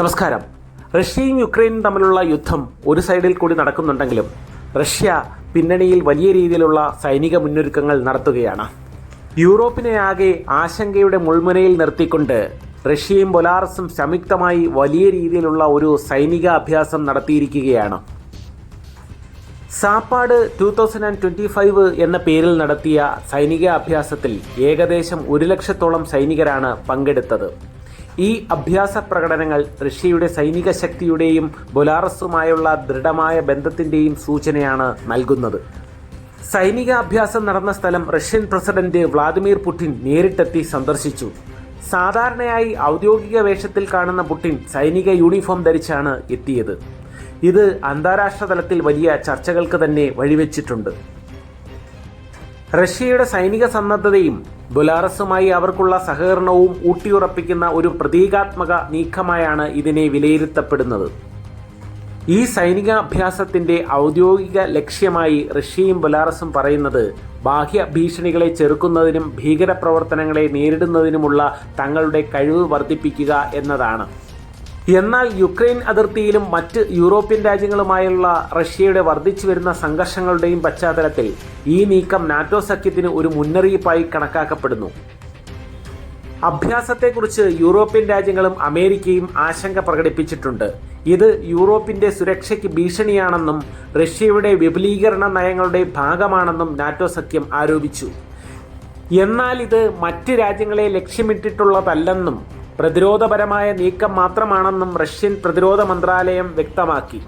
നമസ്കാരം. റഷ്യയും യുക്രൈനും തമ്മിലുള്ള യുദ്ധം ഒരു സൈഡിൽ കൂടി നടക്കുന്നുണ്ടെങ്കിലും റഷ്യ പിന്നണിയിൽ വലിയ രീതിയിലുള്ള സൈനിക മുന്നൊരുക്കങ്ങൾ നടത്തുകയാണ്. യൂറോപ്പിനെ ആകെ ആശങ്കയുടെ മുൾമുനയിൽ നിർത്തിക്കൊണ്ട് റഷ്യയും ബൊലാറസും സംയുക്തമായി വലിയ രീതിയിലുള്ള ഒരു സൈനിക അഭ്യാസം നടത്തിയിരിക്കുകയാണ്. Zapad two thousand and twenty five എന്ന പേരിൽ നടത്തിയ സൈനിക അഭ്യാസത്തിൽ ഏകദേശം ഒരു ലക്ഷത്തോളം സൈനികരാണ് പങ്കെടുത്തത്. ഈ അഭ്യാസ പ്രകടനങ്ങൾ റഷ്യയുടെ സൈനിക ശക്തിയുടെയും ബൊലാറസുമായുള്ള ദൃഢമായ ബന്ധത്തിന്റെയും സൂചനയാണ് നൽകുന്നത്. സൈനിക അഭ്യാസം നടന്ന സ്ഥലം റഷ്യൻ പ്രസിഡന്റ് വ്ളാദിമിർ പുടിൻ നേരിട്ടെത്തി സന്ദർശിച്ചു. സാധാരണയായി ഔദ്യോഗിക വേഷത്തിൽ കാണുന്ന പുടിൻ സൈനിക യൂണിഫോം ധരിച്ചാണ് എത്തിയത്. ഇത് അന്താരാഷ്ട്ര തലത്തിൽ വലിയ ചർച്ചകൾക്ക് തന്നെ വഴിവെച്ചിട്ടുണ്ട്. റഷ്യയുടെ സൈനിക സന്നദ്ധതയും ബുലാറസുമായി അവർക്കുള്ള സഹകരണവും ഊട്ടിയുറപ്പിക്കുന്ന ഒരു പ്രതീകാത്മക നീക്കമായാണ് ഇതിനെ വിലയിരുത്തപ്പെടുന്നത്. ഈ സൈനിക അഭ്യാസത്തിന്റെ ഔദ്യോഗിക ലക്ഷ്യമായി റഷ്യയും ബൊലാറസും പറയുന്നത് ബാഹ്യ ഭീഷണികളെ ചെറുക്കുന്നതിനും ഭീകരപ്രവർത്തനങ്ങളെ നേരിടുന്നതിനുമുള്ള തങ്ങളുടെ കഴിവ് വർദ്ധിപ്പിക്കുക എന്നതാണ്. എന്നാൽ യുക്രൈൻ അതിർത്തിയിലും മറ്റ് യൂറോപ്യൻ രാജ്യങ്ങളുമായുള്ള റഷ്യയുടെ വർദ്ധിച്ചു വരുന്ന സംഘർഷങ്ങളുടെയും പശ്ചാത്തലത്തിൽ ഈ നീക്കം നാറ്റോ സഖ്യത്തിന് ഒരു മുന്നറിയിപ്പായി കണക്കാക്കപ്പെടുന്നു. അഭ്യാസത്തെക്കുറിച്ച് യൂറോപ്യൻ രാജ്യങ്ങളും അമേരിക്കയും ആശങ്ക പ്രകടിപ്പിച്ചിട്ടുണ്ട്. ഇത് യൂറോപ്പിന്റെ സുരക്ഷയ്ക്ക് ഭീഷണിയാണെന്നും റഷ്യയുടെ വിപുലീകരണ നയങ്ങളുടെ ഭാഗമാണെന്നും നാറ്റോ സഖ്യം ആരോപിച്ചു. എന്നാൽ ഇത് മറ്റ് രാജ്യങ്ങളെ ലക്ഷ്യമിട്ടിട്ടുള്ളതല്ലെന്നും പ്രതിരോധപരമായ നീക്കം മാത്രമാണെന്നും റഷ്യൻ പ്രതിരോധ മന്ത്രാലയം വ്യക്തമാക്കി.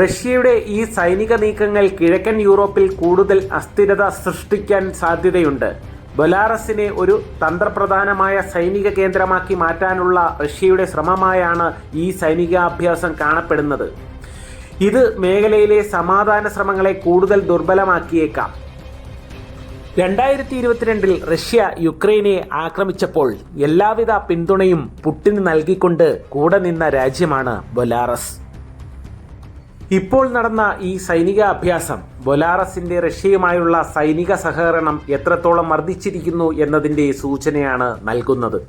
റഷ്യയുടെ ഈ സൈനിക നീക്കങ്ങൾ കിഴക്കൻ യൂറോപ്പിൽ കൂടുതൽ അസ്ഥിരത സൃഷ്ടിക്കാൻ സാധ്യതയുണ്ട്. ബൊലാറസിനെ ഒരു തന്ത്രപ്രധാനമായ സൈനിക കേന്ദ്രമാക്കി മാറ്റാനുള്ള റഷ്യയുടെ ശ്രമമായാണ് ഈ സൈനികാഭ്യാസം കാണപ്പെടുന്നത്. ഇത് മേഖലയിലെ സമാധാന ശ്രമങ്ങളെ കൂടുതൽ ദുർബലമാക്കിയേക്കാം. രണ്ടായിരത്തി ഇരുപത്തിരണ്ടിൽ റഷ്യ യുക്രൈനെ ആക്രമിച്ചപ്പോൾ എല്ലാവിധ പിന്തുണയും പുട്ടിന് നൽകിക്കൊണ്ട് കൂടെ നിന്ന രാജ്യമാണ് ബൊലാറസ്. ഇപ്പോൾ നടന്ന ഈ സൈനിക അഭ്യാസം ബൊലാറസിന്റെ റഷ്യയുമായുള്ള സൈനിക സഹകരണം എത്രത്തോളം വർദ്ധിച്ചിരിക്കുന്നു എന്നതിന്റെ സൂചനയാണ് നൽകുന്നത്.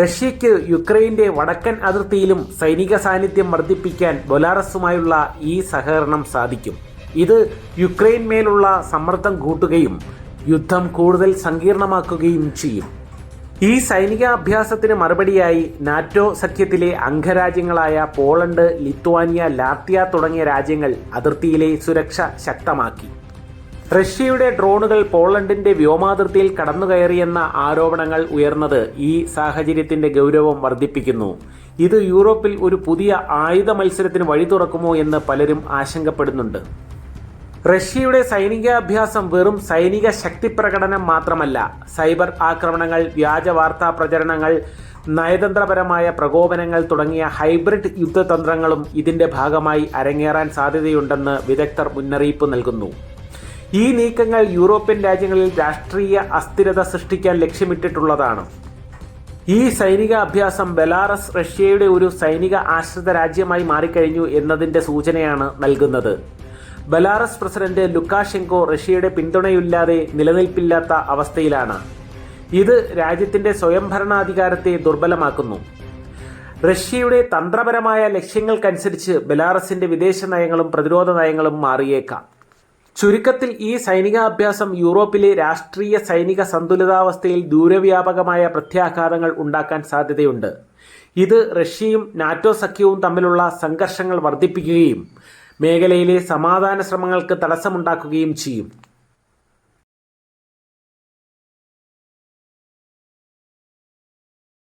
റഷ്യയ്ക്ക് യുക്രൈന്റെ വടക്കൻ അതിർത്തിയിലും സൈനിക സാന്നിധ്യം വർദ്ധിപ്പിക്കാൻ ബൊലാറസുമായുള്ള ഈ സഹകരണം സാധിക്കും. ഇത് യുക്രൈൻ മേലുള്ള സമ്മർദ്ദം കൂട്ടുകയും യുദ്ധം കൂടുതൽ സങ്കീർണമാക്കുകയും ചെയ്യും. ഈ സൈനിക അഭ്യാസത്തിന് മറുപടിയായി നാറ്റോ സഖ്യത്തിലെ അംഗരാജ്യങ്ങളായ പോളണ്ട് ലിത്വാനിയ ലാത്വിയ തുടങ്ങിയ രാജ്യങ്ങൾ അതിർത്തിയിലെ സുരക്ഷ ശക്തമാക്കി. റഷ്യയുടെ ഡ്രോണുകൾ പോളണ്ടിന്റെ വ്യോമാതിർത്തിയിൽ കടന്നുകയറിയെന്ന ആരോപണങ്ങൾ ഉയർന്നത് ഈ സാഹചര്യത്തിന്റെ ഗൗരവം വർദ്ധിപ്പിക്കുന്നു. ഇത് യൂറോപ്പിൽ ഒരു പുതിയ ആയുധ മത്സരത്തിന് വഴി തുറക്കുമോ എന്ന് പലരും ആശങ്കപ്പെടുന്നുണ്ട്. റഷ്യയുടെ സൈനികാഭ്യാസം വെറും സൈനിക ശക്തി പ്രകടനം മാത്രമല്ല സൈബർ ആക്രമണങ്ങൾ വ്യാജ വാർത്താ പ്രചരണങ്ങൾ നയതന്ത്രപരമായ പ്രകോപനങ്ങൾ തുടങ്ങിയ ഹൈബ്രിഡ് യുദ്ധതന്ത്രങ്ങളും ഇതിന്റെ ഭാഗമായി അരങ്ങേറാൻ സാധ്യതയുണ്ടെന്ന് വിദഗ്ധർ മുന്നറിയിപ്പ് നൽകുന്നു. ഈ നീക്കങ്ങൾ യൂറോപ്യൻ രാജ്യങ്ങളിൽ രാഷ്ട്രീയ അസ്ഥിരത സൃഷ്ടിക്കാൻ ലക്ഷ്യമിട്ടിട്ടുള്ളതാണ്. ഈ സൈനിക അഭ്യാസം ബെലാറസ് റഷ്യയുടെ ഒരു സൈനിക ആശ്രിത രാജ്യമായി മാറിക്കഴിഞ്ഞു എന്നതിന്റെ സൂചനയാണ് നൽകുന്നത്. ബലാറസ് പ്രസിഡന്റ് ലുക്കാഷെങ്കോ റഷ്യയുടെ പിന്തുണയില്ലാതെ നിലനിൽപ്പില്ലാത്ത അവസ്ഥയിലാണ്. ഇത് രാജ്യത്തിന്റെ സ്വയംഭരണാധികാരത്തെ ദുർബലമാക്കുന്നു. റഷ്യയുടെ തന്ത്രപരമായ ലക്ഷ്യങ്ങൾക്കനുസരിച്ച് ബലാറസിന്റെ വിദേശ നയങ്ങളും പ്രതിരോധ നയങ്ങളും മാറിയേക്കാം. ചുരുക്കത്തിൽ ഈ സൈനികാഭ്യാസം യൂറോപ്പിലെ രാഷ്ട്രീയ സൈനിക സന്തുലിതാവസ്ഥയിൽ ദൂരവ്യാപകമായ പ്രത്യാഘാതങ്ങൾ ഉണ്ടാക്കാൻ സാധ്യതയുണ്ട്. ഇത് റഷ്യയും നാറ്റോ സഖ്യവും തമ്മിലുള്ള സംഘർഷങ്ങൾ വർദ്ധിപ്പിക്കുകയും മേഖലയിലെ സമാധാന ശ്രമങ്ങൾക്ക് തടസ്സമുണ്ടാക്കുകയും ചെയ്യും.